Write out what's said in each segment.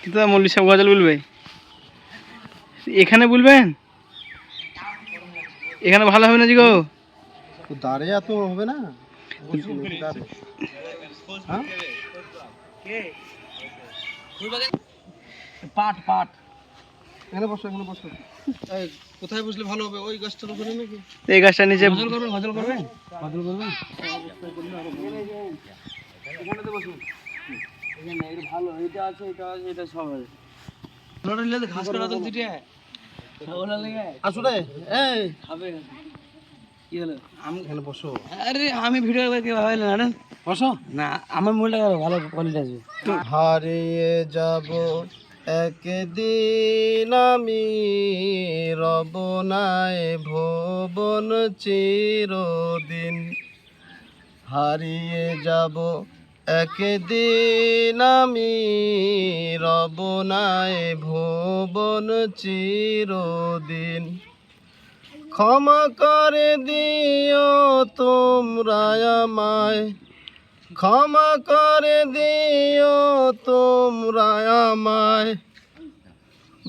কিন্তু মল্লিক সাহেব গজল বলবে? এখানে বলবেন? এখানে ভালো হবে না জি গো? দাঁড়িয়ে তো হবে না। হ্যাঁ? পাট পাট। এখানে বসো এখানে বসো। এই, কোথায় বসলে ভালো হবে? ওই গাছটার উপরে নাকি? এই গাছটা নিচে করবেন গজল করবেন গজল করবেন ভালো এটা আছে এটা আছে এটা সব আছে। ঘাস কাটা তো দুটো ওলা লেগে। আসো রে এই। খাবে। কি হলো? আমি এখানে বসো। আরে আমি ভিডিও করে কি ভাবে না বসো। না আমার মোবাইলটা ভালো কোয়ালিটি আসবে। হারিয়ে যাব একদিন আমি রব নাই ভুবন চিরদিন। হারিয়ে যাব একদিন আমি রব নাই ভুবন চিরদিন। ক্ষমা করে দিও তোমরা আমায়। ক্ষমা করে দিও তোমরা আমায়।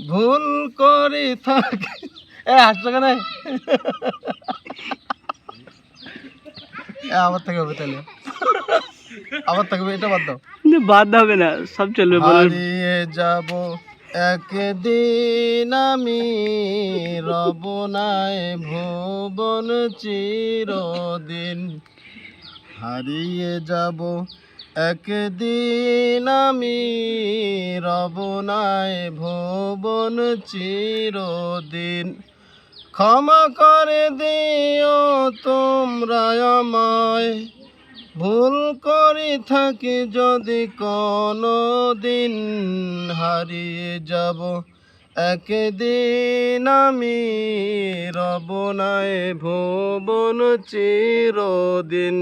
ভুল করে থাকি। এ হাসছো কেন? এ, আবার থেকে হবে তাহলে। আবার থেকে এটা বাদ দাও। বাদ হবে না সব চলবে হারিয়ে যাব একদিন আমি রব নাই ভুবন চিরদিন। হারিয়ে যাব একদিন আমি রব নাই ভুবন চিরদিন। ক্ষমা করে দিও তোমরা আমায় ভুল করে থাকি যদি কোনো দিন হারিয়ে যাব। একদিন আমি রব নাই ভুবন চিরদিন।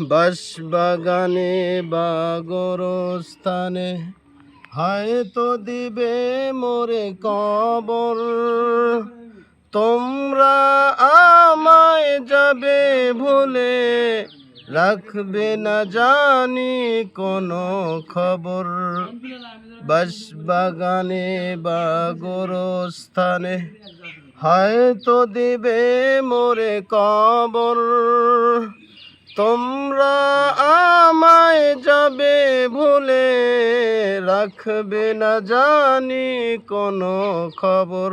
বাস বাগানে বা গোরস্থানে হয়তো দিবে মোরে কবর। তোমরা যাবে ভুলে রাখবে না জানি কোনো খবর। বাস বাগানে বা গোরস্থানে হয়তো দিবে মোরে কবর। তোমরা আমায় যাবে ভুলে রাখবে না জানি কোনো খবর।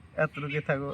এতটুকু থাকব